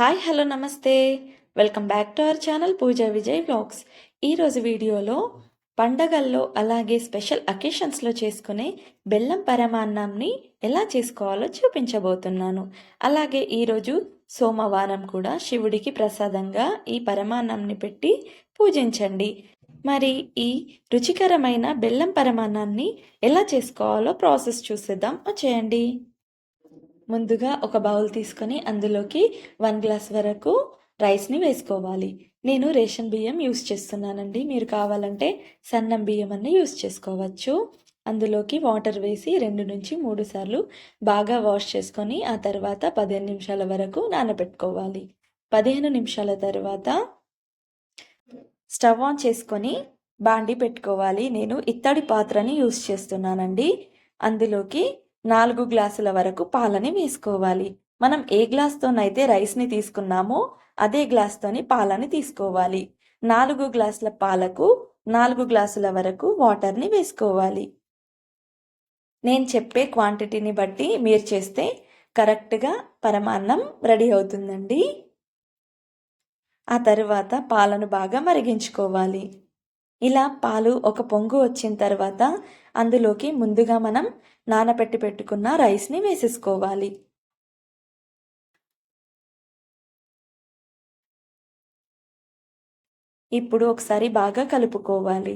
Hi hello నమస్తే. Welcome back to our channel Pooja Vijay vlogs. ఈరోజు వీడియోలో పండగల్లో అలాగే స్పెషల్ అకేషన్స్లో చేసుకునే బెల్లం పరమాన్నంని ఎలా చేసుకోవాలో చూపించబోతున్నాను. అలాగే ఈరోజు సోమవారం కూడా శివుడికి ప్రసాదంగా ఈ పరమాన్నంని పెట్టి పూజించండి. మరి ఈ రుచికరమైన బెల్లం పరమాన్నాన్ని ఎలా చేసుకోవాలో ప్రాసెస్ చూసేద్దాం. వచ్చేయండి. ముందుగా ఒక బౌల్ తీసుకొని అందులోకి వన్ గ్లాస్ వరకు రైస్ని వేసుకోవాలి. నేను రేషన్ బియ్యం యూస్ చేస్తున్నానండి. మీరు కావాలంటే సన్నం బియ్యం అన్నీ యూస్ చేసుకోవచ్చు. అందులోకి వాటర్ వేసి రెండు నుంచి మూడు సార్లు బాగా వాష్ చేసుకొని ఆ తర్వాత పదిహేను నిమిషాల వరకు నానబెట్టుకోవాలి. పదిహేను నిమిషాల తర్వాత స్టవ్ ఆన్ చేసుకొని బాండి పెట్టుకోవాలి. నేను ఇత్తడి పాత్రని యూస్ చేస్తున్నానండి. అందులోకి నాలుగు గ్లాసుల వరకు పాలని వేసుకోవాలి. మనం ఏ గ్లాస్తోనైతే రైస్ని తీసుకున్నామో అదే గ్లాస్తోని పాలని తీసుకోవాలి. నాలుగు గ్లాసుల పాలకు నాలుగు గ్లాసుల వరకు వాటర్ని వేసుకోవాలి. నేను చెప్పే క్వాంటిటీని బట్టి మీరు చేస్తే కరెక్ట్గా పరమాన్నం రెడీ అవుతుందండి. ఆ తర్వాత పాలను బాగా మరిగించుకోవాలి. ఇలా పాలు ఒక పొంగు వచ్చిన తర్వాత అందులోకి ముందుగా మనం నానబెట్టి పెట్టుకున్న రైస్ని వేసేసుకోవాలి. ఇప్పుడు ఒకసారి బాగా కలుపుకోవాలి.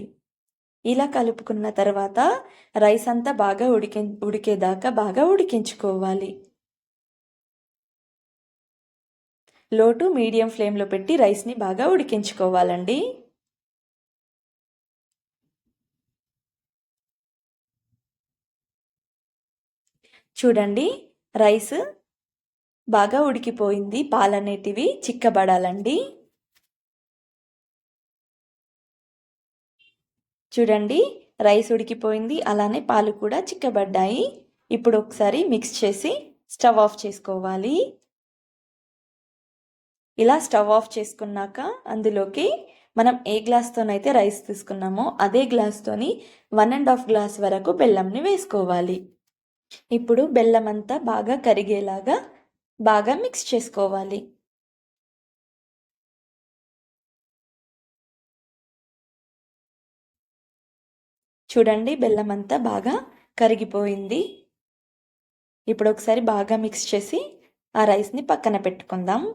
ఇలా కలుపుకున్న తర్వాత రైస్ అంతా బాగా ఉడికి ఉడికేదాకా బాగా ఉడికించుకోవాలి. లోటు మీడియం ఫ్లేమ్లో పెట్టి రైస్ని బాగా ఉడికించుకోవాలండి. చూడండి రైస్ బాగా ఉడికిపోయింది. పాలనేటివి చిక్కబడాలండి. చూడండి రైస్ ఉడికిపోయింది. అలానే పాలు కూడా చిక్కబడ్డాయి. ఇప్పుడు ఒకసారి మిక్స్ చేసి స్టవ్ ఆఫ్ చేసుకోవాలి. ఇలా స్టవ్ ఆఫ్ చేసుకున్నాక అందులోకి మనం ఏ గ్లాస్తోనైతే రైస్ తీసుకున్నామో అదే గ్లాస్తోని వన్ అండ్ హాఫ్ గ్లాస్ వరకు బెల్లంని వేసుకోవాలి. ఇప్పుడు బెల్లం అంతా బాగా కరిగేలాగా బాగా మిక్స్ చేసుకోవాలి. చూడండి బెల్లం అంతా బాగా కరిగిపోయింది. ఇప్పుడు ఒకసారి బాగా మిక్స్ చేసి ఆ రైస్ని పక్కన పెట్టుకుందాం.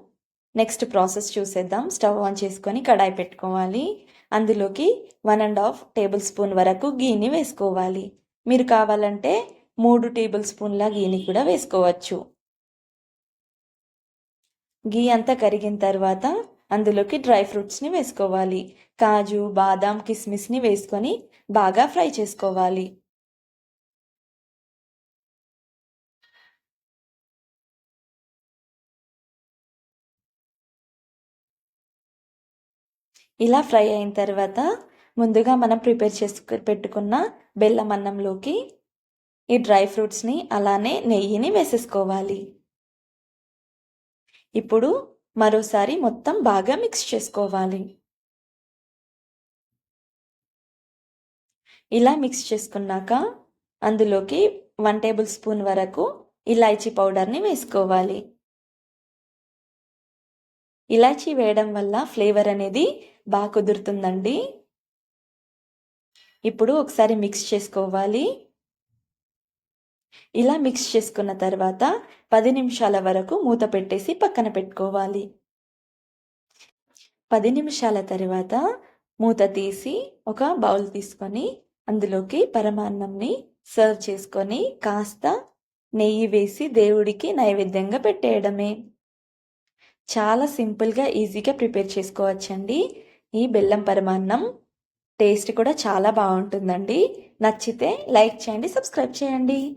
నెక్స్ట్ ప్రాసెస్ చూసేద్దాం. స్టవ్ ఆన్ చేసుకొని కడాయి పెట్టుకోవాలి. అందులోకి one and half tablespoon వరకు గీని వేసుకోవాలి. మీరు కావాలంటే మూడు టేబుల్ స్పూన్ల గీని కూడా వేసుకోవచ్చు. గీ అంతా కరిగిన తర్వాత అందులోకి డ్రై ఫ్రూట్స్ని వేసుకోవాలి. కాజు బాదాం కిస్మిస్ని వేసుకొని బాగా ఫ్రై చేసుకోవాలి. ఇలా ఫ్రై అయిన తర్వాత ముందుగా మనం ప్రిపేర్ చేసుకు పెట్టుకున్న బెల్లం అన్నంలోకి ఈ డ్రై ఫ్రూట్స్ని అలానే నెయ్యిని వేసేసుకోవాలి. ఇప్పుడు మరోసారి మొత్తం బాగా మిక్స్ చేసుకోవాలి. ఇలా మిక్స్ చేసుకున్నాక అందులోకి వన్ టేబుల్ స్పూన్ వరకు ఇలాచీ పౌడర్ని వేసుకోవాలి. ఇలాచీ వేయడం వల్ల ఫ్లేవర్ అనేది బాగా కుదురుతుందండి. ఇప్పుడు ఒకసారి మిక్స్ చేసుకోవాలి. ఇలా మిక్స్ చేసుకున్న తర్వాత పది నిమిషాల వరకు మూత పెట్టేసి పక్కన పెట్టుకోవాలి. పది నిమిషాల తర్వాత మూత తీసి ఒక బౌల్ తీసుకొని అందులోకి పరమాన్నంని సర్వ్ చేసుకొని కాస్త నెయ్యి వేసి దేవుడికి నైవేద్యంగా పెట్టేయడమే. చాలా సింపుల్గా ఈజీగా ప్రిపేర్ చేసుకోవచ్చండి. ఈ బెల్లం పరమాన్నం టేస్ట్ కూడా చాలా బాగుంటుందండి. నచ్చితే లైక్ చేయండి సబ్స్క్రైబ్ చేయండి.